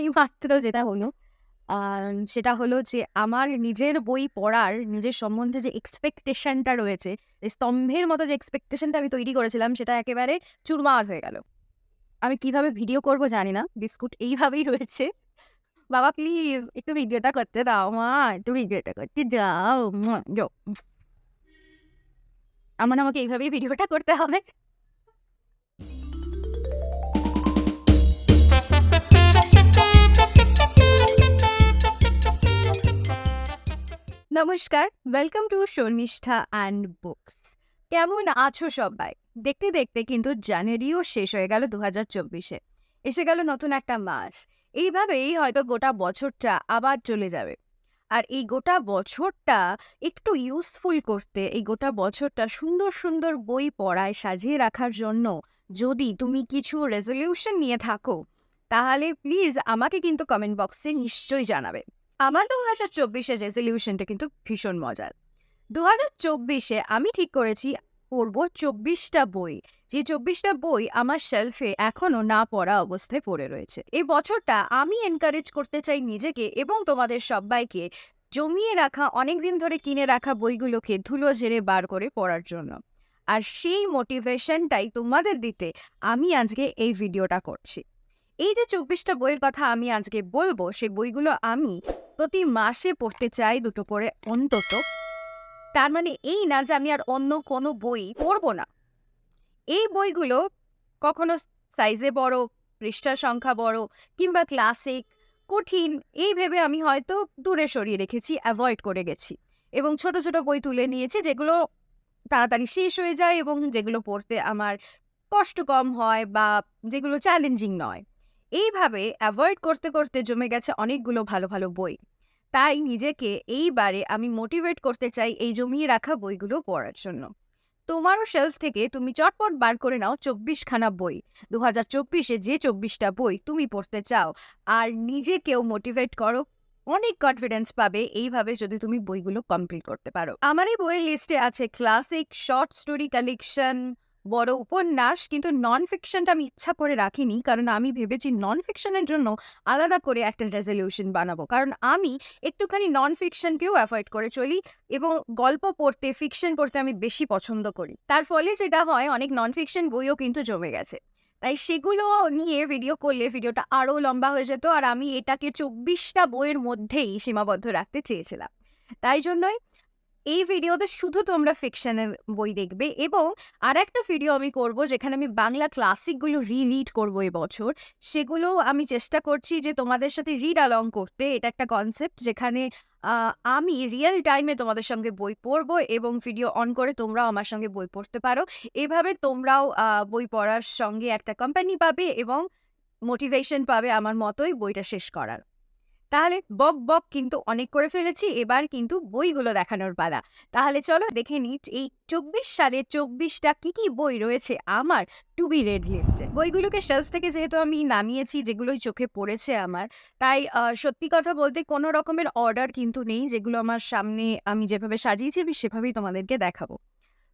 এই মাত্র যেটা হলো সেটা হলো যে আমার নিজের বই পড়ার নিজের সম্বন্ধে যে এক্সপেকটেশনটা রয়েছে, স্তম্ভের মতো যে এক্সপেকটেশনটা আমি তৈরি করেছিলাম সেটা একেবারে চুরমার হয়ে গেল। আমি কীভাবে ভিডিও করব জানি না। বিস্কুট এইভাবেই রয়েছে। বাবা প্লিজ একটু ভিডিওটা করতে দাও মা, একটু ভিডিওটা করতে। যাও। আমার আমাকে এইভাবেই ভিডিওটা করতে হবে। নমস্কার, welcome to Sharmishtha and books. কেমন আছো সবাই? দেখতে, দেখতে কিন্তু জানুয়ারিও শেষ হয়ে গেল ২০২৪ চব্বিশে এসে গেল নতুন একটা মাস। এইভাবেই হয়তো গোটা বছরটা আবার চলে যাবে। আর এই গোটা বছরটা একটু ইউজফুল করতে, এই গোটা বছরটা সুন্দর, সুন্দর বই পড়ায় সাজিয়ে রাখার জন্য যদি তুমি কিছু রেজোলিউশন নিয়ে থাকো, তাহলে প্লিজ আমাকে কিন্তু কমেন্ট বক্সে নিশ্চয়ই জানাবে। আমার ২০২৪ এর রেজলিউশনটা কিন্তু ভীষণ মজার। ২০২৪ চব্বিশে আমি ঠিক করেছি, পড়ব চব্বিশটা বই। যে চব্বিশটা বই আমার শেলফে এখনও না পড়া অবস্থায় পড়ে রয়েছে। এই বছরটা আমি এনকারেজ করতে চাই নিজেকে এবং তোমাদের সব্বাইকে জমিয়ে রাখা অনেক দিন ধরে কিনে রাখা বইগুলোকে ধুলো ঝেড়ে বার করে পড়ার জন্য। আর সেই মোটিভেশনটাই তোমাদের দিতে আমি আজকে এই ভিডিওটা করছি। এই যে চব্বিশটা বইয়ের কথা আমি আজকে বলব, সেই বইগুলো আমি প্রতি মাসে পড়তে চাই ২ টো করে অন্তত। তার মানে এই না যে আমি আর অন্য কোনো বই পড়ব না। এই বইগুলো কখনো সাইজে বড়, পৃষ্ঠার সংখ্যা বড় কিংবা ক্লাসিক, কঠিন এই ভেবে আমি হয়তো দূরে সরিয়ে রেখেছি, অ্যাভয়েড করে গেছি। এবং ছোট, ছোট বই তুলে নিয়েছি যেগুলো তাড়াতাড়ি শেষ হয়ে যায় এবং যেগুলো পড়তে আমার কষ্ট কম হয় বা যেগুলো চ্যালেঞ্জিং নয়। এইভাবে অ্যাভয়েড করতে, করতে জমে গেছে অনেকগুলো ভালো, ভালো বই। তাই নিজেকে এইবারে আমি মোটিভেট করতে চাই এই জমিয়ে রাখা বইগুলো পড়ার জন্য। তোমারও শেলফ থেকে তুমি চটপট বার করে নাও ২৪ খানা বই। ২০২৪ চব্বিশে যে চব্বিশটা বই তুমি পড়তে চাও আর নিজেকেও মোটিভেট করো। অনেক কনফিডেন্স পাবে এইভাবে যদি তুমি বইগুলো কমপ্লিট করতে পারো। আমার এই বইয়ের লিস্টে আছে ক্লাসিক, শর্ট স্টোরি কালেকশন, বড় উপন্যাস কিন্তু নন ফিকশনটা আমি ইচ্ছা করে রাখিনি। কারণ আমি ভেবেছি নন ফিকশনের জন্য আলাদা করে একটা রেজলিউশন বানাবো। কারণ আমি একটুখানি নন ফিকশনকেও এভয়েড করে চলি এবং গল্প পড়তে, ফিকশন পড়তে আমি বেশি পছন্দ করি। তার ফলে যেটা হয় অনেক নন ফিকশন বইও কিন্তু জমে গেছে। তাই সেগুলো নিয়ে ভিডিও করলে ভিডিওটা আরও লম্বা হয়ে যেত আর আমি এটাকে চব্বিশটা বইয়ের মধ্যেই সীমাবদ্ধ রাখতে চেয়েছিলাম। তাই জন্যই এই ভিডিওতে শুধু তোমরা ফিকশনের বই দেখবে এবং আর একটা ভিডিও আমি করব, যেখানে আমি বাংলা ক্লাসিকগুলো রি-রিড করব এবছর। সেগুলো আমি চেষ্টা করছি যে তোমাদের সাথে রিড অ্যালং করতে। এটা একটা কনসেপ্ট যেখানে আমি রিয়েল টাইমে তোমাদের সঙ্গে বই পড়ব এবং ভিডিও অন করে তোমরাও আমার সঙ্গে বই পড়তে পারো। এভাবে তোমরাও বই পড়ার সঙ্গে একটা কোম্পানি পাবে এবং মোটিভেশন পাবে আমার মতোই বইটা শেষ করার। তাহলে বক, বক কিন্তু অনেক করে ফেলেছি। এবার কিন্তু বইগুলো দেখানোর পালা। তাহলে চলো দেখে নিই এই ২৪ সালে ২৪ টা কী, কী বই রয়েছে আমার টু বি রেড লিস্টে। বইগুলোকে শেলস থেকে যেহেতু আমি নামিয়েছি যেগুলোই চোখে পড়েছে আমার, তাই সত্যি কথা বলতে কোনো রকমের অর্ডার কিন্তু নেই। যেগুলো আমার সামনে আমি যেভাবে সাজিয়েছি আমি সেভাবেই তোমাদেরকে দেখাবো।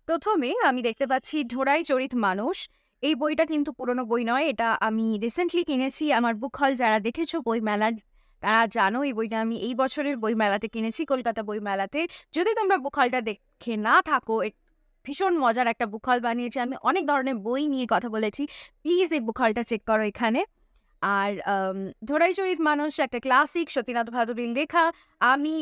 প্রথমে আমি দেখতে পাচ্ছি 'ঢোড়াই চরিত মানুষ'। এই বইটা কিন্তু পুরনো বই নয়। এটা আমি রিসেন্টলি কিনেছি। আমার বুক হল যারা দেখেছ বইমেলার তারা জানো এই বইটা আমি এই বছরের বইমেলাতে কিনেছি, কলকাতা বইমেলাতে। যদি তোমরা বুক হলটা দেখে না থাকো ভীষণ মজার একটা বুক হল বানিয়েছি। আমি অনেক ধরনের বই নিয়ে কথা বলেছি। প্লিজ এই বুক হলটা চেক করো এখানে। আর 'ঢোড়াই চরিত মানুষ' একটা ক্লাসিক সত্যিনাথ ভাদুড়ির লেখা। আমি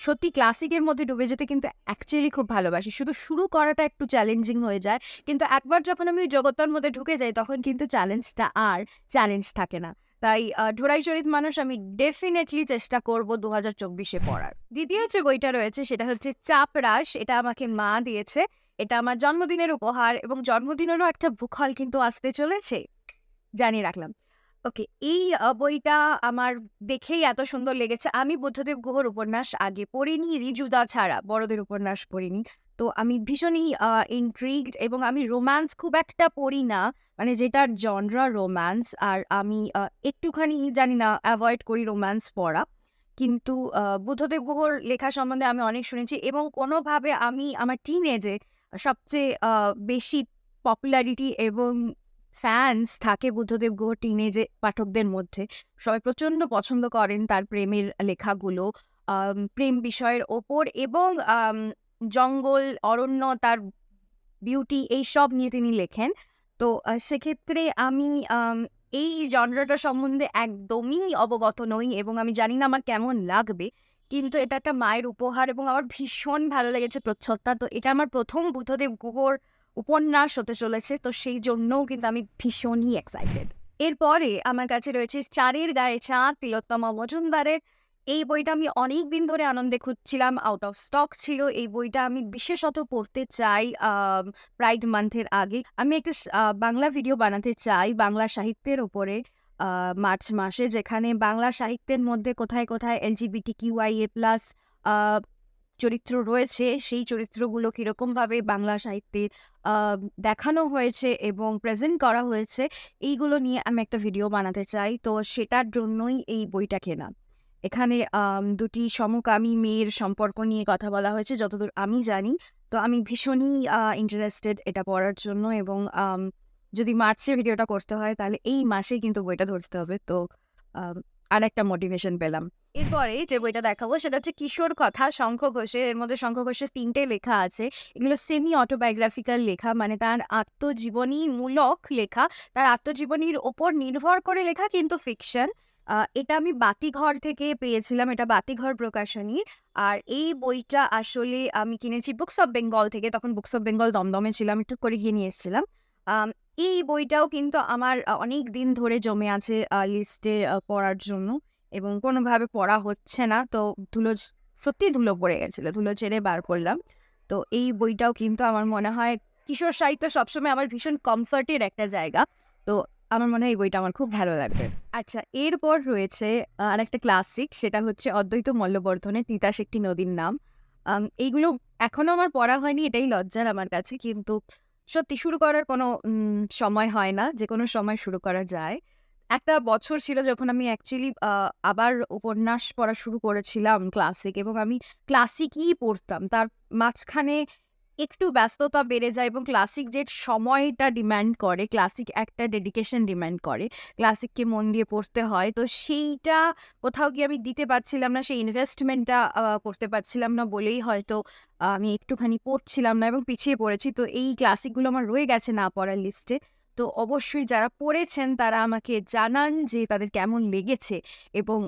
সত্যি ক্লাসিকের মধ্যে ডুবে যেতে কিন্তু অ্যাকচুয়ালি খুব ভালোবাসি। শুধু শুরু করাটা একটু চ্যালেঞ্জিং হয়ে যায়। কিন্তু একবার যখন আমি জগৎটার মধ্যে ঢুকে যাই, তখন কিন্তু চ্যালেঞ্জটা আর চ্যালেঞ্জ থাকে না। তাই 'ঢোড়াই চরিত মানুষ' আমি ডেফিনেটলি চেষ্টা করব ২০২৪ এ পড়ার। দ্বিতীয় যে বইটা রয়েছে সেটা হচ্ছে 'চাপরাশ'। এটা আমাকে মা দিয়েছে। এটা আমার জন্মদিনের উপহার এবং জন্মদিনেরও একটা ভূখল কিন্তু আসতে চলেছে। জানিয়ে রাখলাম। ওকে এই বইটা আমার দেখেই এত সুন্দর লেগেছে। আমি বুদ্ধদেব গুহর উপন্যাস আগে পড়িনি, ঋজুদা ছাড়া বড়দের উপন্যাস পড়িনি। তো আমি ভীষণই ইন্ট্রিগড এবং আমি রোম্যান্স খুব একটা পড়ি না। মানে যেটার জনরা রোম্যান্স আর আমি একটুখানি জানি না অ্যাভয়েড করি রোম্যান্স পড়া। কিন্তু বুদ্ধদেব গুহর লেখা সম্বন্ধে আমি অনেক শুনেছি এবং কোনোভাবে আমি আমার টিনেজে সবচেয়ে বেশি পপুলারিটি এবং ফ্যান্স থাকে বুদ্ধদেব গুহ টিনেজে পাঠকদের মধ্যে। সবাই প্রচণ্ড পছন্দ করেন তার প্রেমের লেখাগুলো। প্রেম বিষয়ের ওপর এবং জঙ্গল, অরণ্য, তার বিউটি এই সব নিয়ে তিনি লেখেন। তো সেক্ষেত্রে আমি, এই জনরাটা সম্বন্ধে একদমই অবগত নই এবং আমি জানি না আমার কেমন লাগবে, কিন্তু এটা একটা মায়ের উপহার এবং আমার ভীষণ ভালো লেগেছে প্রচ্ছদটা। তো এটা আমার প্রথম বুদ্ধদেব গুহর উপন্যাস হতে চলেছে, তো সেই জন্যও কিন্তু আমি ভীষণই এক্সাইটেড এরপরে আমার কাছে রয়েছে চারের গায়ে চাঁদ, তিলোত্তমা মজুমদারের। এই বইটা আমি অনেক দিন ধরে আনন্দে খুঁজছিলাম আউট অফ স্টক ছিল। এই বইটা আমি বিশেষত পড়তে চাই প্রাইড মান্থের আগে। আমি একটা বাংলা ভিডিও বানাতে চাই বাংলা সাহিত্যের ওপরে মার্চ মাসে, যেখানে বাংলা সাহিত্যের মধ্যে কোথায় কোথায় এলজিবিটি কিউআই এ প্লাস চরিত্র রয়েছে, সেই চরিত্রগুলো কীরকমভাবে বাংলা সাহিত্যে দেখানো হয়েছে এবং প্রেজেন্ট করা হয়েছে, এইগুলো নিয়ে আমি একটা ভিডিও বানাতে চাই। তো সেটার জন্যই এই বইটা কেনা। এখানে দুটি সমকামী মেয়ের সম্পর্ক নিয়ে কথা বলা হয়েছে, যতদূর আমি জানি। তো আমি ভীষণই ইন্টারেস্টেড এটা পড়ার জন্য এবং যদি মার্চে ভিডিওটা করতে হয়, তাহলে এই মাসে কিন্তু বইটা ধরতে হবে। তো আর একটা মোটিভেশন পেলাম। এরপরে যে বইটা দেখাবো সেটা হচ্ছে কিশোর কথা, শঙ্খ ঘোষের। এর মধ্যে শঙ্খ ঘোষের তিনটে লেখা আছে। এগুলো সেমি অটোবায়োগ্রাফিক্যাল লেখা মানে তার আত্মজীবনীমূলক লেখা। তার আত্মজীবনীর ওপর নির্ভর করে লেখা কিন্তু ফিকশন এটা আমি বাতিঘর থেকে পেয়েছিলাম, এটা বাতিঘর প্রকাশনীর আর এই বইটা আসলে আমি কিনেছি বুকস অফ বেঙ্গল থেকে, তখন বুকস অফ বেঙ্গল দমদমে ছিলাম, একটু করে গিয়ে নিয়ে এসেছিলাম। এই বইটাও কিন্তু আমার অনেক দিন ধরে জমে আছে লিস্টে পড়ার জন্য। এবং কোনোভাবে পড়া হচ্ছে না। তো ধুলো সত্যি ধুলো পড়ে গেছিল, ধুলো ছেড়ে বার করলাম। তো এই বইটাও কিন্তু আমার মনে হয় কিশোর সাহিত্য সবসময় আমার ভীষণ কমফর্টের একটা জায়গা। তো আমার মনে হয় এই বইটা আমার খুব ভালো লাগবে। আচ্ছা এরপর রয়েছে আর একটা ক্লাসিক সেটা হচ্ছে অদ্বৈত মল্লবর্ধনের তিতাস একটি নদীর নাম এইগুলো এখনও আমার পড়া হয়নি, এটাই লজ্জার আমার কাছে। কিন্তু সত্যি শুরু করার কোনো সময় হয় না যে কোনো সময় শুরু করা যায়। একটা বছর ছিল যখন আমি অ্যাকচুয়ালি আবার উপন্যাস পড়া শুরু করেছিলাম ক্লাসিক এবং আমি ক্লাসিকই পড়তাম। তার মাঝখানে একটু ব্যস্ততা বেড়ে যায় এবং ক্লাসিক যে সময়টা ডিমান্ড করে ক্লাসিক একটা ডেডিকেশন ডিমান্ড করে ক্লাসিককে মন দিয়ে পড়তে হয়, তো সেইটা কোথাও গিয়ে আমি দিতে পারছিলাম না, সেই ইনভেস্টমেন্টটা করতে পারছিলাম না বলেই হয়তো আমি একটুখানি পড়ছিলাম না এবং পিছিয়ে পড়েছি। তো এই ক্লাসিকগুলো আমার রয়ে গেছে না পড়ার লিস্টে তো অবশ্যই যারা পড়েছেন তারা আমাকে জানান যে তাদের কেমন লেগেছে এবং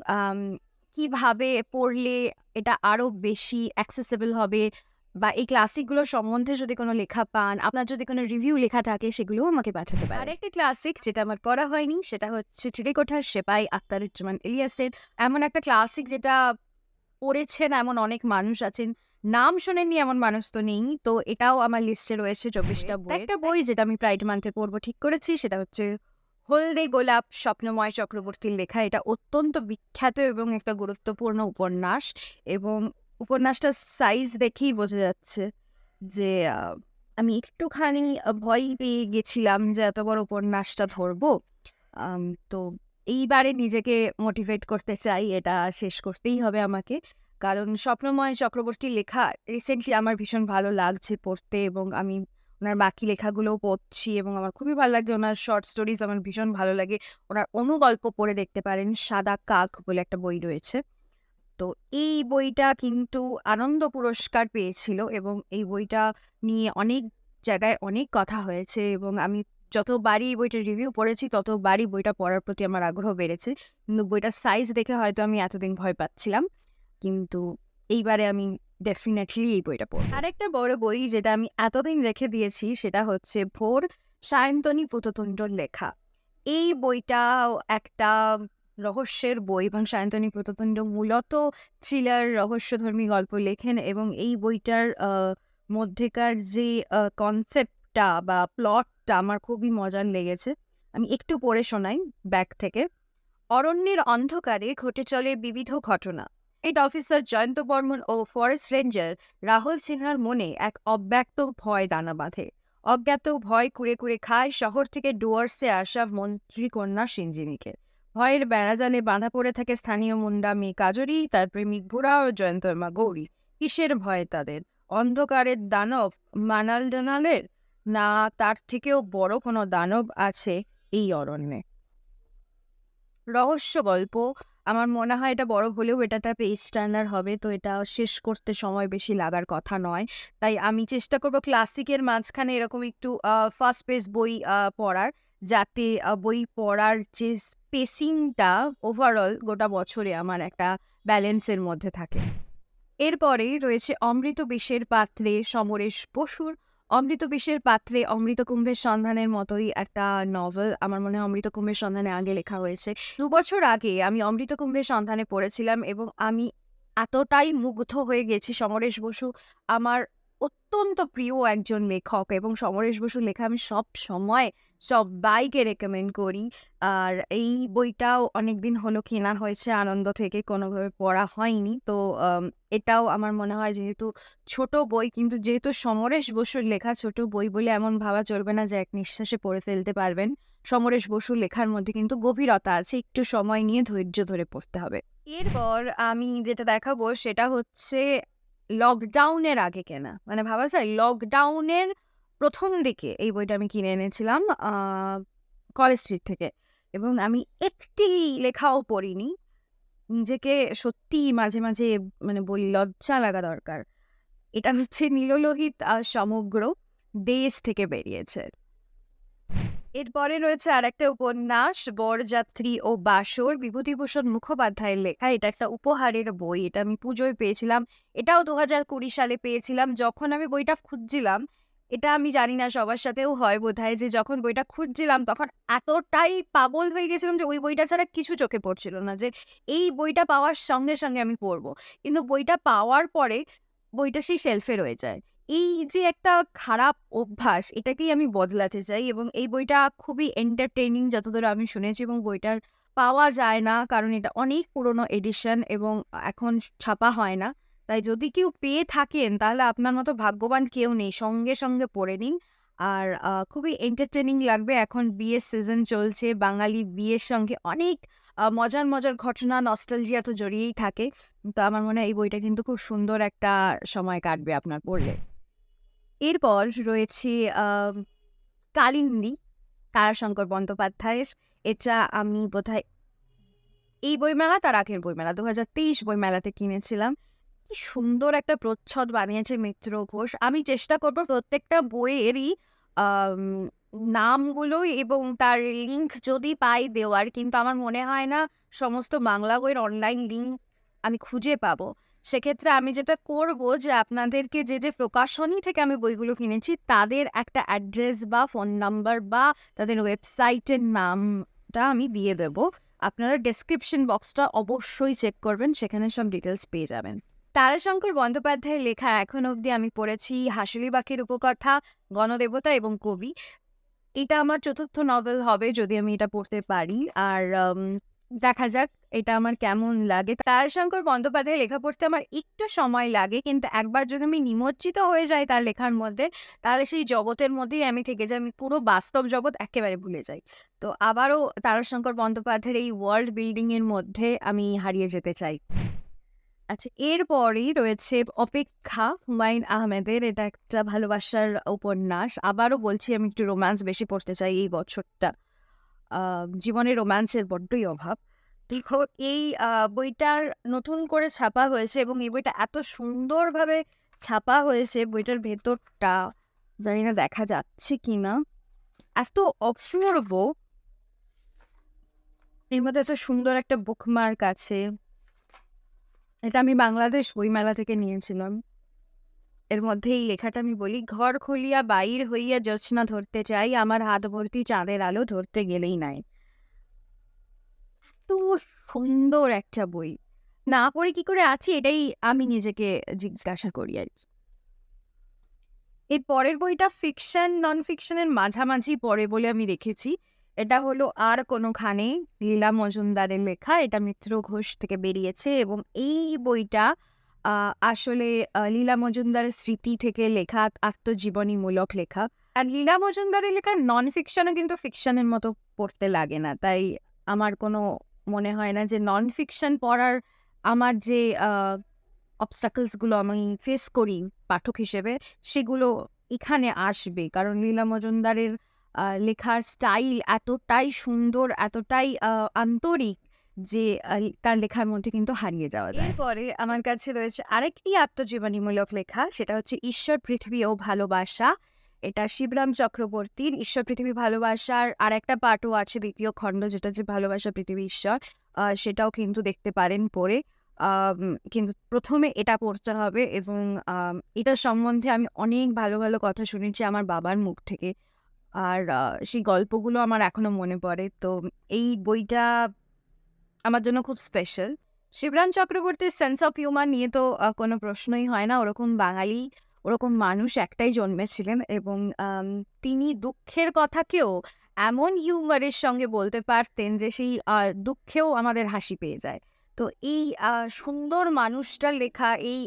কীভাবে পড়লে এটা আরও বেশি অ্যাক্সেসেবল হবে বা এই ক্লাসিকগুলো সম্বন্ধে যদি কোনো লেখা পান, আপনার যদি কোনো রিভিউ লেখা থাকে সেগুলোও আমাকে পাঠাতে পারেন। আরেকটি ক্লাসিক যেটা আমার পড়া হয়নি সেটা হচ্ছে চিড়িকোঠার সেপাই আক্তারুজ্জামান ইলিয়াসের। এমন একটা ক্লাসিক যেটা পড়েছেন এমন অনেক মানুষ আছেন নাম শোনেননি এমন মানুষ তো নেই। তো এটাও আমার লিস্টে রয়েছে চব্বিশটা বই একটা বই যেটা আমি প্রাইড মান্থে পড়ব ঠিক করেছি সেটা হচ্ছে হলদে গোলাপ স্বপ্নময় চক্রবর্তীর লেখা। এটা অত্যন্ত বিখ্যাত এবং একটা গুরুত্বপূর্ণ উপন্যাস এবং উপন্যাসটার সাইজ দেখেই বোঝা যাচ্ছে যে আমি একটুখানি ভয় পেয়ে গেছিলাম যে এত বড় উপন্যাসটা ধরবো। তো এইবারে নিজেকে মোটিভেট করতে চাই এটা শেষ করতেই হবে আমাকে। কারণ স্বপ্নময় চক্রবর্তীর লেখা রিসেন্টলি আমার ভীষণ ভালো লাগছে পড়তে এবং আমি ওনার বাকি লেখাগুলোও পড়ছি এবং আমার খুবই ভালো লাগছে। ওনার শর্ট স্টোরিজ আমার ভীষণ ভালো লাগে। ওনার অনুগল্প পড়ে দেখতে পারেন, সাদা কাক বলে একটা বই রয়েছে। তো এই বইটা কিন্তু আনন্দ পুরস্কার পেয়েছিল এবং এই বইটা নিয়ে অনেক জায়গায় অনেক কথা হয়েছে এবং আমি যতবারই বইটার রিভিউ পড়েছি, ততবারই বইটা পড়ার প্রতি আমার আগ্রহ বেড়েছে। কিন্তু বইটার সাইজ দেখে হয়তো আমি এতদিন ভয় পাচ্ছিলাম। কিন্তু এইবারে আমি ডেফিনেটলি এই বইটা পড়ব। আরেকটা বড় বই যেটা আমি এতদিন রেখে দিয়েছি সেটা হচ্ছে ভোর সায়ন্তনী পুততুণ্ডর লেখা। এই বইটাও একটা রহস্যের বই এবং সায়ন্তনী প্রততুণ্ড মূলত থ্রিলার রহস্যধর্মী গল্প লেখেন এবং এই বইটার মধ্যেকার যে কনসেপ্টটা বা প্লটটা আমার খুবই মজার লেগেছে। আমি একটু পড়ে শোনাই ব্যাক থেকে। অরণ্যের অন্ধকারে ঘটে চলে বিবিধ ঘটনা। হেড অফিসার জয়ন্ত বর্মন ও ফরেস্ট রেঞ্জার রাহুল সিনহার মনে এক অব্যক্ত ভয় দানা বাঁধে। অজ্ঞাত ভয় কুড়ে কুড়ে খায় শহর থেকে ডুয়ার্সে আসা মন্ত্রী কন্যা সিঞ্জিনীকে ভয়ের বেড়াজালে বাঁধা পড়ে থাকে স্থানীয় মুন্ডা মেয়ে কাজরি, তার প্রেমিক বুড়া ও জয়ন্তর মা গৌরী। কিসের ভয় তাদের? অন্ধকারের দানব মানাল ডানালের না, তার থেকেও বড় কোনো দানব আছে এই অরণ্যে। রহস্য গল্প আমার মনে হয় এটা বড় হলেও এটা একটা পেজ টার্নার হবে। তো এটা শেষ করতে সময় বেশি লাগার কথা নয়। তাই আমি চেষ্টা করব ক্লাসিকের মাঝখানে এরকম একটু ফার্স্ট পেজ বই পড়ার। যাতে বই পড়ার যে স্পেসিংটা ওভারঅল গোটা বছরে আমার একটা ব্যালেন্সের মধ্যে থাকে। এরপরে রয়েছে অমৃত বিশ্বের পাত্রে সমরেশ বসুর অমৃত বিশ্বের পাত্রে অমৃত কুম্ভের সন্ধানের মতোই একটা নভেল আমার মনে হয় অমৃত কুম্ভের সন্ধানে আগে লেখা হয়েছে। দু বছর আগে আমি অমৃত কুম্ভের সন্ধানে পড়েছিলাম এবং আমি এতটাই মুগ্ধ হয়ে গেছি, সমরেশ বসু, আমার অত্যন্ত প্রিয় একজন লেখক এবং সমরেশ বসুর লেখা আমি সব সময় সবাইকে রেকমেন্ড করি। আর এই বইটাও অনেক দিন হলো কেনা হয়েছে, আনন্দ থেকে কোনোভাবে পড়া হয়নি। তো এটাও আমার মনে হয় যেহেতু ছোট বই, কিন্তু যেহেতু সমরেশ বসুর লেখা ছোট বই বলে এমন ভাবা চলবে না যে এক নিঃশ্বাসে পড়ে ফেলতে পারবেন। সমরেশ বসুর লেখার মধ্যে কিন্তু গভীরতা আছে, একটু সময় নিয়ে ধৈর্য ধরে পড়তে হবে। এরপর আমি যেটা দেখাবো সেটা হচ্ছে লকডাউনের আগে কেনা। মানে ভাবা যায় লকডাউনের প্রথম দিকে এই বইটা আমি কিনে এনেছিলাম কলেজ স্ট্রিট থেকে। এবং আমি একটি লেখাও পড়িনি। নিজেকে সত্যি মাঝে মাঝে মানে বলি লজ্জা লাগা দরকার। এটা হচ্ছে নীললোহিত সমগ্র দেশ থেকে বেরিয়েছে। এরপরে রয়েছে আর একটা উপন্যাস, বরযাত্রী ও বাসর। বিভূতিভূষণ মুখোপাধ্যায়ের লেখা, এটা একটা উপহারের বই, এটা আমি পুজোয় পেয়েছিলাম। এটাও দু হাজার কুড়ি সালে পেয়েছিলাম। যখন আমি বইটা খুঁজছিলাম, এটা আমি জানি না, সবার সাথেও হয় বোধহয় যে যখন বইটা খুঁজছিলাম, তখন এতটাই পাগল হয়ে গেছিলাম যে ওই বইটা ছাড়া কিছু চোখে পড়ছিল না যে এই বইটা পাওয়ার সঙ্গে সঙ্গে আমি পড়ব। কিন্তু বইটা পাওয়ার পরে বইটা সেই শেলফে রয়ে যায়। এই যে একটা খারাপ অভ্যাস, এটাকেই আমি বদলাতে চাই এবং এই বইটা খুবই এন্টারটেইনিং যতদূর আমি শুনেছি এবং বইটার পাওয়া যায় না কারণ এটা অনেক পুরনো এডিশন এবং এখন ছাপা হয় না। তাই যদি কেউ পেয়ে থাকেন তাহলে আপনার মতো ভাগ্যবান কেউ নেই, সঙ্গে সঙ্গে পড়ে নিন। আর খুবই এন্টারটেনিং লাগবে। এখন বিয়ের সিজন চলছে, বাঙালি বিয়ের সঙ্গে অনেক মজার মজার ঘটনা নস্টালজিয়া তো জড়িয়েই থাকে। তো আমার মনে হয় এই বইটা কিন্তু খুব সুন্দর একটা সময় কাটবে আপনার পড়লে। এরপর রয়েছে কালিন্দী, তারাশঙ্কর বন্দ্যোপাধ্যায়ের। এটা আমি বোধহয় এই বইমেলা, তার আগের বইমেলা দু হাজার তেইশ বইমেলাতে কিনেছিলাম। কি সুন্দর একটা প্রচ্ছদ বানিয়েছে মিত্র ঘোষ। আমি চেষ্টা করব প্রত্যেকটা বইয়েরই নামগুলো এবং তার লিঙ্ক যদি পাই দেওয়ার, কিন্তু আমার মনে হয় না সমস্ত বাংলা বইয়ের অনলাইন লিঙ্ক আমি খুঁজে পাবো। সেক্ষেত্রে আমি যেটা করব যে, আপনাদেরকে যে যে, প্রকাশনী থেকে আমি বইগুলো কিনেছি, তাদের একটা অ্যাড্রেস বা ফোন নাম্বার বা তাদের ওয়েবসাইটের নামটা আমি দিয়ে দেব। আপনারা ডেসক্রিপশন বক্সটা অবশ্যই চেক করবেন, সেখানে সব ডিটেলস পেয়ে যাবেন। তারাশঙ্কর বন্দ্যোপাধ্যায়ের লেখা এখন অবধি আমি পড়েছি, হাসুলি বাকির উপকথা, গণদেবতা এবং কবি। এটা আমার চতুর্থ নভেল হবে যদি আমি এটা পড়তে পারি। আর দেখা যাক এটা আমার কেমন লাগে। তারাশঙ্কর বন্দ্যোপাধ্যায় লেখা পড়তে আমার একটু সময় লাগে, কিন্তু একবার যদি আমি নিমজ্জিত হয়ে যাই তার লেখার মধ্যে, তাহলে সেই জগতের মধ্যেই আমি থেকে যাই, আমি পুরো বাস্তব জগৎ একেবারে ভুলে যাই। তো আবারও তারাশঙ্কর বন্দ্যোপাধ্যায়ের এই ওয়ার্ল্ড বিল্ডিং এর মধ্যে আমি হারিয়ে যেতে চাই। আচ্ছা এরপরেই রয়েছে অপেক্ষা হুমায়ুন আহমেদের, এটা একটা ভালোবাসার উপন্যাস। আবারও বলছি, আমি একটু রোম্যান্স বেশি পড়তে চাই এই বছরটা। জীবনে রোম্যান্সের বড্ডই অভাব। দেখো, এই বইটার নতুন করে ছাপা হয়েছে এবং এই বইটা এত সুন্দরভাবে ছাপা হয়েছে, বইটার ভেতরটা জানি না দেখা যাচ্ছে কি না এত অপূর্ব। এর মধ্যে এত সুন্দর একটা বুকমার্ক আছে। এটা আমি বাংলাদেশ বইমেলা থেকে নিয়েছিলাম। এর মধ্যে এই লেখাটা আমি বলি, ঘর খুলিয়া বাইর হইয়া জ্যোৎস্না ধরতে চাই, আমার হাত ভর্তি চাঁদের আলো ধরতে গেলেই নাই। তো সুন্দর একটা বই। না পড়ে কি করে আছি এটাই আমি নিজেকে জিজ্ঞাসা করি আর কি। এর পরের বইটা ফিকশন নন ফিকশনের মাঝামাঝি পড়ে বলে আমি রেখেছি। এটা হলো আর কোনোখানে, লীলা মজুমদারের লেখা, এটা মিত্র ঘোষ থেকে বেরিয়েছে এবং এই বইটা আসলে লীলা মজুমদারের স্মৃতি থেকে লেখা আত্মজীবনীমূলক লেখা। আর লীলা মজুমদারের লেখা নন ফিকশনও কিন্তু ফিকশনের মতো পড়তে লাগে না। তাই আমার কোনো মনে হয় না যে নন ফিকশন পড়ার আমার যে অবস্টাকলসগুলো আমি ফেস করি পাঠক হিসেবে, সেগুলো এখানে আসবে। কারণ লীলা মজুমদারের লেখার স্টাইল এতটাই সুন্দর, এতটাই আন্তরিক যে তার লেখার মধ্যে কিন্তু হারিয়ে যাওয়া যায়। এরপরে আমার কাছে রয়েছে আরেকটি আত্মজীবনীমূলক লেখা সেটা হচ্ছে ঈশ্বর পৃথিবী ও ভালোবাসা। এটা শিবরাম চক্রবর্তীর ঈশ্বর পৃথিবী ভালোবাসার আর একটা পার্টও আছে দ্বিতীয় খণ্ড যেটা হচ্ছে ভালোবাসা পৃথিবী ঈশ্বর। সেটাও কিন্তু দেখতে পারেন পড়ে। কিন্তু প্রথমে এটা পড়তে হবে এবং এটার সম্বন্ধে আমি অনেক ভালো ভালো কথা শুনেছি আমার বাবার মুখ থেকে। আর সেই গল্পগুলো আমার এখনও মনে পড়ে। তো এই বইটা আমার জন্য খুব স্পেশাল শিবরাম চক্রবর্তীর সেন্স অফ হিউমার নিয়ে তো কোনো প্রশ্নই হয় না। ওরকম বাঙালি, ওরকম মানুষ একটাই জন্মেছিলেন এবং তিনি দুঃখের কথাকেও এমন হিউমারের সঙ্গে বলতে পারতেন যে সেই দুঃখেও আমাদের হাসি পেয়ে যায়। তো এই সুন্দর মানুষটার লেখা, এই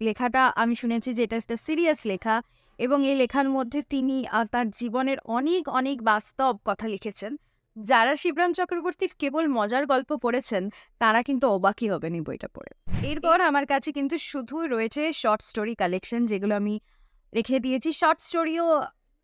লেখাটা আমি শুনেছি যে এটা একটা সিরিয়াস লেখা এবং এই লেখার মধ্যে তিনি তার জীবনের অনেক অনেক বাস্তব কথা লিখেছেন। যারা শিবরাম চক্রবর্তীর কেবল মজার গল্প পড়েছেন তারা কিন্তু অবাকই হবেন এই বইটা পড়ে। এরপর আমার কাছে কিন্তু শুধু রয়েছে শর্ট স্টোরি কালেকশন যেগুলো আমি রেখে দিয়েছি। শর্ট স্টোরিও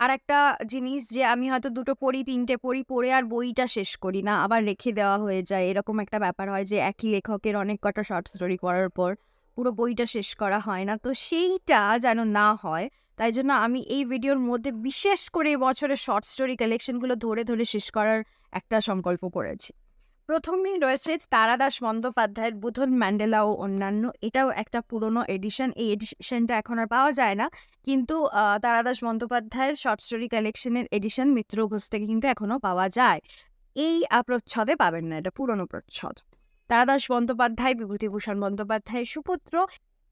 আর একটা জিনিস যে আমি হয়তো দুটো পড়ি তিনটে পড়ি পড়ে আর বইটা শেষ করি না আবার রেখে দেওয়া হয়ে যায়। এরকম একটা ব্যাপার হয় যে একই লেখকের অনেক কটা শর্ট স্টোরি পড়ার পর পুরো বইটা শেষ করা হয় না। তো সেইটা যেন না হয় তাই জন্য আমি এই ভিডিওর মধ্যে বিশেষ করে বছরের শর্ট স্টোরি কালেকশনগুলো ধরে ধরে শেষ করার একটা সংকল্প করেছি। প্রথমেই রয়েছে তারাদাস বন্দ্যোপাধ্যায়ের বুধন ম্যান্ডেলা ও অন্যান্য। এটাও একটা পুরনো এডিশন এই এডিশনটা এখন আর পাওয়া যায় না। কিন্তু তারাদাস বন্দ্যোপাধ্যায়ের শর্ট স্টোরি কালেকশনের এডিশন মিত্র ঘোষ থেকে কিন্তু এখনও পাওয়া যায়। এই প্রচ্ছদে পাবেন না। এটা পুরনো প্রচ্ছদ। তারাদাস বন্দ্যোপাধ্যায়, বিভূতিভূষণ বন্দ্যোপাধ্যায়ের সুপুত্র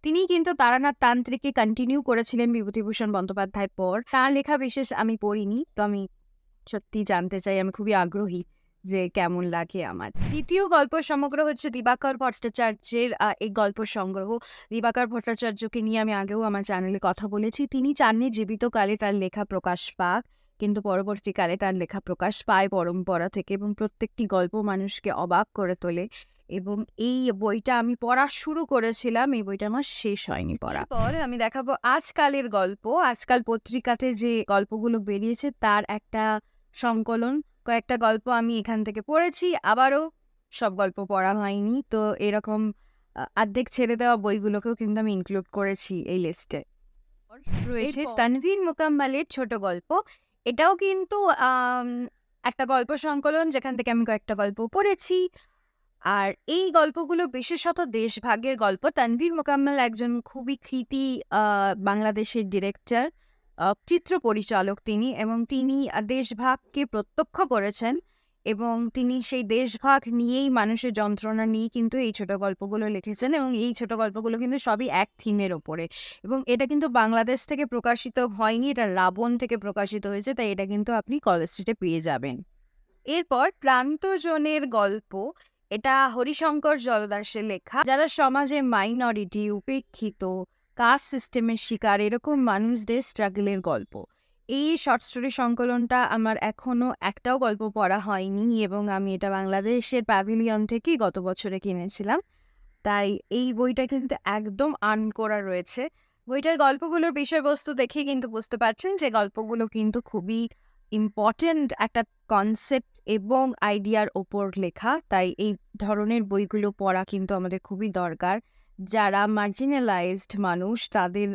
তিনি কিন্তু তারানাথ তান্ত্রিককে কন্টিনিউ করেছিলেন বিভূতিভূষণ বন্দ্যোপাধ্যায়ের পর। তার লেখা বিশেষ আমি পড়িনি, তো আমি সত্যি জানতে চাই, আমি খুবই আগ্রহী যে কেমন লাগে আমার। দ্বিতীয় গল্প সমগ্র হচ্ছে দিবাকর ভট্টাচার্যের এই গল্প সংগ্রহ। দিবাকর ভট্টাচার্যকে নিয়ে আমি আগেও আমার চ্যানেলে কথা বলেছি। তিনি চাননি জীবিতকালে তার লেখা প্রকাশ পাক, কিন্তু পরবর্তীকালে তার লেখা প্রকাশ পায় পরম্পরা থেকে এবং প্রত্যেকটি গল্প মানুষকে অবাক করে তোলে। এবং এই বইটা আমি পড়া শুরু করেছিলাম এই বইটা আমার শেষ হয়নি পড়া। পর আমি দেখাবো আজকালের গল্প। আজকাল পত্রিকাতে যে গল্পগুলো বেরিয়েছে তার একটা সংকলন। কয়েকটা গল্প আমি এখান থেকে পড়েছি আবারও সব গল্প পড়া হয়নি। তো এরকম আহ, অর্ধেক ছেড়ে দেওয়া বইগুলোকেও কিন্তু আমি ইনক্লুড করেছি এই লিস্টে রয়েছে তানভীর মোকাম্মালের ছোট গল্প। এটাও কিন্তু একটা গল্প সংকলন যেখান থেকে আমি কয়েকটা গল্প পড়েছি। আর এই গল্পগুলো বিশেষত দেশভাগের গল্প। তানভীর মোকাম্মল একজন খুবই কৃতি বাংলাদেশের ডিরেক্টর চিত্র পরিচালক তিনি এবং তিনি দেশভাগকে প্রত্যক্ষ করেছেন এবং তিনি সেই দেশভাগ নিয়েই মানুষের যন্ত্রণা নিয়ে কিন্তু এই ছোট গল্পগুলো লিখেছেন এবং এই ছোট গল্পগুলো কিন্তু সবই এক থিমের ওপরে। এবং এটা কিন্তু বাংলাদেশ থেকে প্রকাশিত হয়নি, এটা রাবণ থেকে প্রকাশিত হয়েছে, তাই এটা কিন্তু আপনি কলেজ স্ট্রিটে পেয়ে যাবেন। এরপর প্রান্তজনের গল্প। এটা হরিশঙ্কর জলদাসের লেখা। যারা সমাজে মাইনরিটি উপেক্ষিত কাস্ট সিস্টেমের শিকার, এরকম মানুষদের স্ট্রাগলের গল্প। এই শর্ট স্টোরি সংকলনটা আমার এখনও একটাও গল্প পড়া হয়নি এবং আমি এটা বাংলাদেশের প্যাভিলিয়ন থেকেই গত বছরে কিনেছিলাম। তাই এই বইটা কিন্তু একদম আর্ন করা রয়েছে। বইটার গল্পগুলোর বিষয়বস্তু দেখে কিন্তু বুঝতে পারছেন যে গল্পগুলো কিন্তু খুবই ইম্পর্ট্যান্ট একটা কনসেপ্ট এবং আইডিয়ার ওপর লেখা। তাই এই ধরনের বইগুলো পড়া কিন্তু আমাদের খুবই দরকার। যারা মার্জিনালাইজড মানুষ, তাদের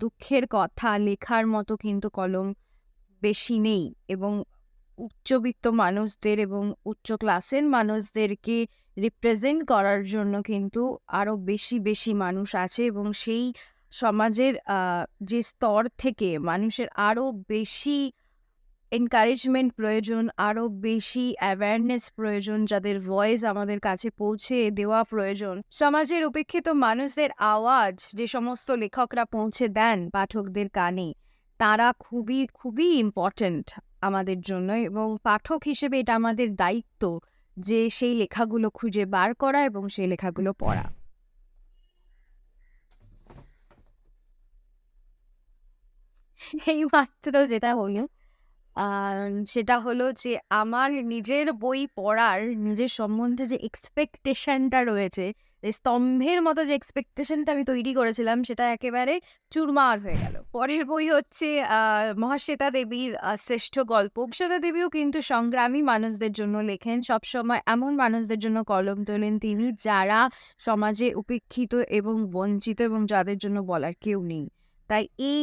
দুঃখের কথা লেখার মতো কিন্তু কলম বেশি নেই এবং উচ্চবিত্ত মানুষদের এবং উচ্চ ক্লাসের মানুষদেরকে রিপ্রেজেন্ট করার জন্য কিন্তু আরও বেশি বেশি মানুষ আছে এবং সেই সমাজের যে স্তর থেকে মানুষের আরও বেশি এনকারেজমেন্ট প্রয়োজন আরও বেশি অ্যাওয়ারনেস প্রয়োজন, যাদের ভয়েস আমাদের কাছে পৌঁছে দেওয়া প্রয়োজন। সমাজের উপেক্ষিত মানুষদের আওয়াজ যে সমস্ত লেখকরা পৌঁছে দেন পাঠকদের কানে, তারা খুবই খুবই ইম্পর্ট্যান্ট আমাদের জন্য এবং পাঠক হিসেবে এটা আমাদের দায়িত্ব যে সেই লেখাগুলো খুঁজে বার করা এবং সেই লেখাগুলো পড়া। এই মাত্র যেটা হলো সেটা হলো যে, আমার নিজের বই পড়ার নিজের সম্বন্ধে যে এক্সপেকটেশনটা রয়েছে, যে স্তম্ভের মতো যে এক্সপেকটেশনটা আমি তৈরি করেছিলাম, সেটা একেবারে চুরমার হয়ে গেল। পরের বই হচ্ছে মহাশ্বেতা দেবীর শ্রেষ্ঠ গল্প। মহাশ্বেতা দেবীও কিন্তু সংগ্রামী মানুষদের জন্য লেখেন। সবসময় এমন মানুষদের জন্য কলম তোলেন তিনি যারা সমাজে উপেক্ষিত এবং বঞ্চিত এবং যাদের জন্য বলার কেউ নেই। তাই এই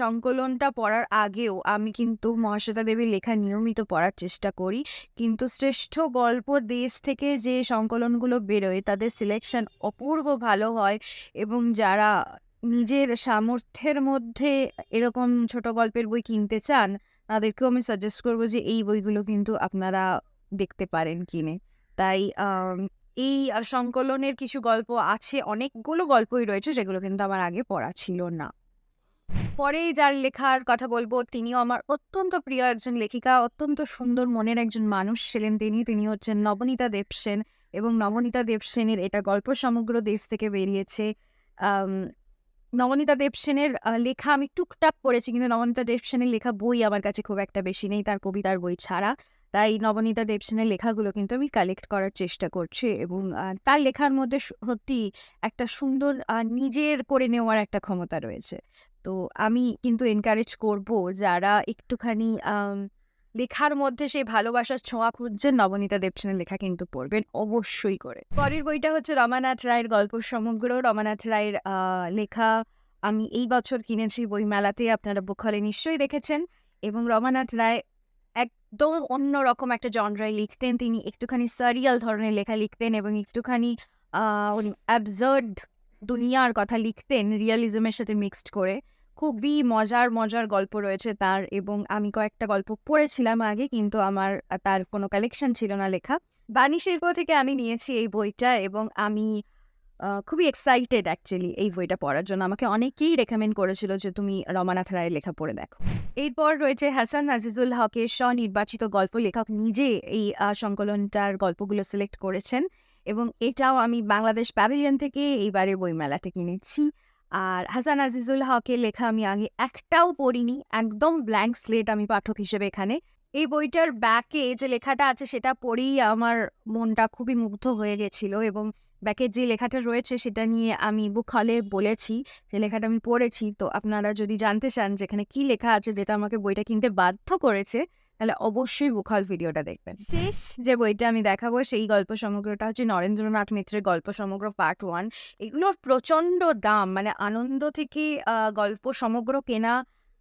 সংকলনটা পড়ার আগেও আমি কিন্তু মহাশ্বেতা দেবীর লেখা নিয়মিত পড়ার চেষ্টা করি। কিন্তু শ্রেষ্ঠ গল্প দেশ থেকে যে সংকলনগুলো বেরোয় তাদের সিলেকশন অপূর্ব ভালো হয় এবং যারা নিজের সামর্থ্যের মধ্যে এরকম ছোট গল্পের বই কিনতে চান, তাদেরকেও আমি সাজেস্ট করব যে এই বইগুলো কিন্তু আপনারা দেখতে পারেন কিনে। তাই এই সংকলনের কিছু গল্প আছে, অনেকগুলো গল্পই রয়েছে যেগুলো কিন্তু আমার আগে পড়া ছিল না। পরে যার লেখার কথা বলব, তিনিও আমার অত্যন্ত প্রিয় একজন লেখিকা, অত্যন্ত সুন্দর মনের একজন মানুষ ছিলেন তিনি। তিনি হচ্ছেন নবনীতা দেবসেন এবং নবনীতা দেবসেনের এটা গল্প সমগ্র দেশ থেকে বেরিয়েছে। নবনীতা দেবসেনের লেখা আমি টুকটাক পড়েছি কিন্তু নবনীতা দেবসেনের লেখা বই আমার কাছে খুব একটা বেশি নেই, তার কবিতার বই ছাড়া। তাই নবনীতা দেবসেনের লেখাগুলো কিন্তু আমি কালেক্ট করার চেষ্টা করছি এবং তার লেখার মধ্যে সত্যি একটা সুন্দর নিজের করে নেওয়ার একটা ক্ষমতা রয়েছে। তো আমি কিন্তু এনকারেজ করব যারা একটুখানি লেখার মধ্যে সেই ভালোবাসার ছোঁয়া খুঁজছেন, নবনীতা দেবসেনের লেখা কিন্তু পড়বেন অবশ্যই করে। পরের বইটা হচ্ছে রমানাথ রায়ের গল্প সমগ্র। রমানাথ রায়ের লেখা আমি এই বছর কিনেছি বই মেলাতে আপনারা বুক হলে নিশ্চয়ই দেখেছেন। এবং রমানাথ রায় একদম অন্য রকম একটা জনরায় লিখতেন। তিনি একটুখানি সারিয়াল ধরনের লেখা লিখতেন এবং একটুখানি অ্যাবজার্ড দুনিয়ার কথা লিখতেন রিয়ালিজমের সাথে মিক্সড করে। খুবই মজার মজার গল্প রয়েছে তার এবং আমি কয়েকটা গল্প পড়েছিলাম আগে কিন্তু আমার তার কোনো কালেকশন ছিল না লেখা। বাণী শিল্প থেকে আমি নিয়েছি এই বইটা এবং আমি খুবই এক্সাইটেড অ্যাকচুয়ালি এই বইটা পড়ার জন্য। আমাকে অনেকেই রেকমেন্ড করেছিল যে তুমি রমানাথ রায়ের লেখা পড়ে দেখো। এরপর রয়েছে হাসান আজিজুল হকের স্বনির্বাচিত গল্প। লেখক নিজে এই সংকলনটার গল্পগুলো সিলেক্ট করেছেন। এবং এটাও আমি বাংলাদেশ প্যাভিলিয়ন থেকে এইবারে বইমেলাতে কিনেছি। আর হাসান আজিজুল হকের লেখা আমি আগে একটাও পড়িনি, একদম ব্ল্যাঙ্ক স্লেট আমি পাঠক হিসেবে এখানে। এই বইটার ব্যাকে যে লেখাটা আছে সেটা পড়েই আমার মনটা খুবই মুগ্ধ হয়ে গেছিল এবং ব্যাকে যে লেখাটা রয়েছে সেটা নিয়ে আমি বুক হলে বলেছি সে লেখাটা আমি পড়েছি। তো আপনারা যদি জানতে চান যেখানে কি লেখা আছে যেটা আমাকে বইটা কিনতে বাধ্য করেছে তাহলে অবশ্যই বুক ভিডিওটা দেখবেন। শেষ। যে বইটা আমি দেখাবো সেই গল্প সমগ্রটা হচ্ছে নরেন্দ্রনাথ মিত্রের গল্প সমগ্র পার্ট ওয়ান। এগুলোর প্রচণ্ড দাম মানে আনন্দ থেকে গল্প সমগ্র কেনা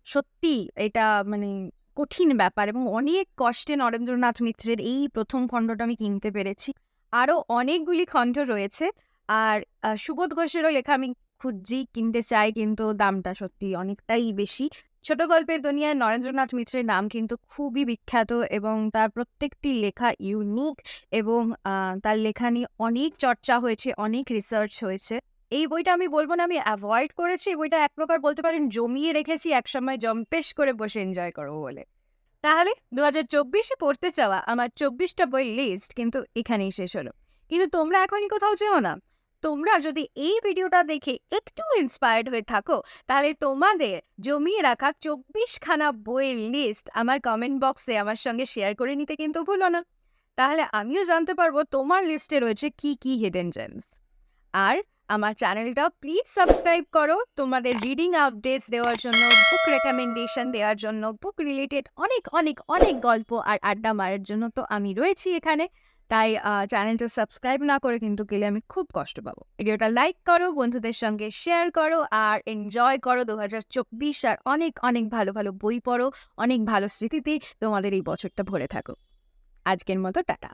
সত্যি এটা মানে কঠিন ব্যাপার এবং অনেক কষ্টে নরেন্দ্রনাথ মিত্রের এই প্রথম খণ্ডটা আমি কিনতে পেরেছি। আরও অনেকগুলি খণ্ড রয়েছে আর সুবোধ ঘোষেরও লেখা আমি খুঁজছি কিনতে চাই কিন্তু দামটা সত্যি অনেকটাই বেশি। ছোট গল্পের দুনিয়ায় নরেন্দ্রনাথ মিত্রের নাম কিন্তু খুবই বিখ্যাত এবং তার প্রত্যেকটি লেখা ইউনিক এবং তার লেখা নিয়ে অনেক চর্চা হয়েছে, অনেক রিসার্চ হয়েছে। এই বইটা আমি বলব না, আমি অ্যাভয়েড করেছি। বইটা এক প্রকার বলতে পারেন জমিয়ে রেখেছি, একসময় জম্পেশ করে বসে এনজয় করব বলে। তাহলে দু হাজার চব্বিশে পড়তে চাওয়া আমার চব্বিশটা বই লিস্ট কিন্তু এখানেই শেষ হলো। কিন্তু তোমরা এখনই কোথাও যেও না। তোমরা যদি এই ভিডিওটা দেখে একটু ইন্সপায়ার্ড হয়ে থাকো, তাহলে তোমাদের জমিয়ে রাখা চব্বিশখানা বইয়ের লিস্ট আমার কমেন্ট বক্সে আমার সঙ্গে শেয়ার করে নিতে কিন্তু ভুলো না। তাহলে আমিও জানতে পারব তোমার লিস্টে রয়েছে কি কি হিডেন জেমস আর আমার চ্যানেলটা প্লিজ সাবস্ক্রাইব করো, তোমাদের রিডিং আপডেটস দেওয়ার জন্য বুক রেকমেন্ডেশন দেওয়ার জন্য বুক রিলেটেড অনেক অনেক অনেক গল্প আর আড্ডা মারার জন্য তো আমি রয়েছি এখানে। তাই চ্যানেলটা সাবস্ক্রাইব না করে কিন্তু গেলে আমি খুব কষ্ট পাবো। ভিডিওটা লাইক করো, বন্ধুদের সঙ্গে শেয়ার করো আর এনজয় করো। দু হাজার চব্বিশ আর অনেক অনেক ভালো ভালো বই পড়ো, অনেক ভালো স্মৃতিতে তোমাদের এই বছরটা ভরে থাকো। আজকের মতো, টাটা।